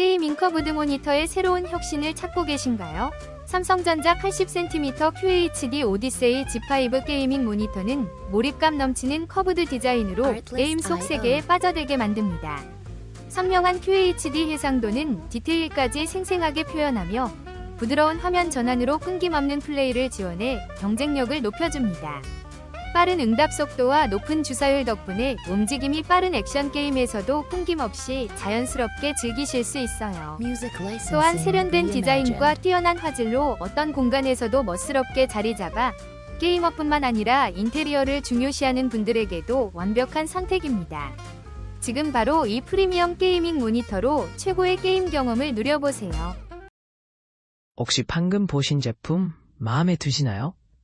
게이밍 커브드 모니터의 새로운 혁신을 찾고 계신가요? 삼성전자 80cm QHD 오디세이 G5 게이밍 모니터는 몰입감 넘치는 커브드 디자인으로 게임 속. 세계에 빠져들게 만듭니다. 선명한 QHD 해상도는 디테일까지 생생하게 표현하며 부드러운 화면 전환으로 끊김없는 플레이를 지원해 경쟁력을 높여줍니다. 빠른 응답 속도와 높은 주사율 덕분에 움직임이 빠른 액션 게임에서도 끊김없이 자연스럽게 즐기실 수 있어요. 또한 세련된 디자인과. 뛰어난 화질로 어떤 공간에서도 멋스럽게 자리 잡아 게이머뿐만 아니라 인테리어를 중요시하는 분들에게도 완벽한 선택입니다. 지금 바로 이 프리미엄 게이밍 모니터로 최고의 게임 경험을 누려보세요. 혹시 방금 보신 제품 마음에 드시나요?